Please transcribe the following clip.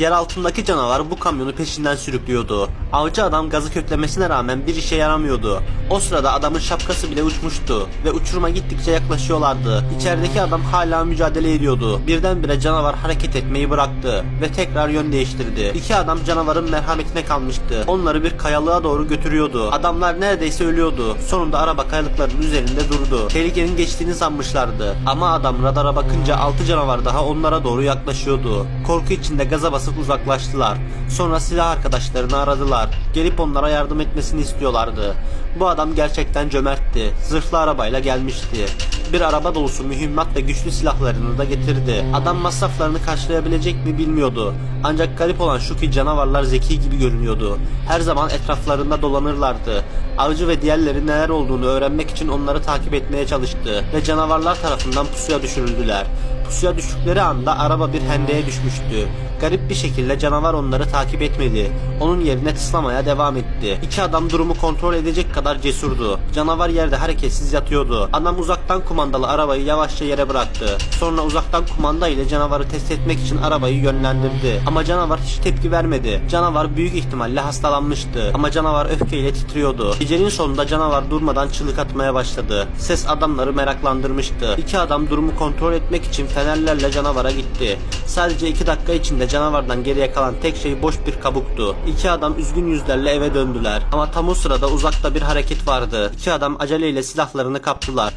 Yer altındaki canavar bu kamyonu peşinden sürüklüyordu. Avcı adam gazı köklemesine rağmen bir işe yaramıyordu. O sırada adamın şapkası bile uçmuştu ve uçuruma gittikçe yaklaşıyorlardı. İçerideki adam hala mücadele ediyordu. Birdenbire canavar hareket etmeyi bıraktı ve tekrar yön değiştirdi. İki adam canavarın merhametine kalmıştı. Onları bir kayalığa doğru götürüyordu. Adamlar neredeyse ölüyordu. Sonunda araba kayalıkların üzerinde durdu. Tehlikenin geçtiğini sanmışlardı. Ama adam radara bakınca altı canavar daha onlara doğru yaklaşıyordu. Korku içinde gaza basıp uzaklaştılar. Sonra silah arkadaşlarını aradılar. Gelip onlara yardım etmesini istiyorlardı. Bu adam gerçekten cömertti. Zırhlı arabayla gelmişti. Bir araba dolusu mühimmat ve güçlü silahlarını da getirdi. Adam masraflarını karşılayabilecek mi bilmiyordu. Ancak garip olan şu ki canavarlar zeki gibi görünüyordu. Her zaman etraflarında dolanırlardı. Avcı ve diğerleri neler olduğunu öğrenmek için onları takip etmeye çalıştı ve canavarlar tarafından pusuya düşürüldüler. Pusuya düştükleri anda araba bir hendeğe düşmüştü. Garip bir şekilde canavar onları takip etmedi. Onun yerine tıslamaya devam etti. İki adam durumu kontrol edecek kadar cesurdu. Canavar yerde hareketsiz yatıyordu. Adam uzaktan kumandalı arabayı yavaşça yere bıraktı. Sonra uzaktan kumanda ile canavarı test etmek için arabayı yönlendirdi. Ama canavar hiç tepki vermedi. Canavar büyük ihtimalle hastalanmıştı. Ama canavar öfkeyle titriyordu. Gecenin sonunda canavar durmadan çığlık atmaya başladı. Ses adamları meraklandırmıştı. İki adam durumu kontrol etmek için fenerlerle canavara gitti. Sadece iki dakika içinde canavardan geriye kalan tek şey boş bir kabuktu. İki adam üzgün yüzlerle eve döndüler. Ama tam o sırada uzakta bir hareket vardı. İki adam aceleyle silahlarını kaptılar.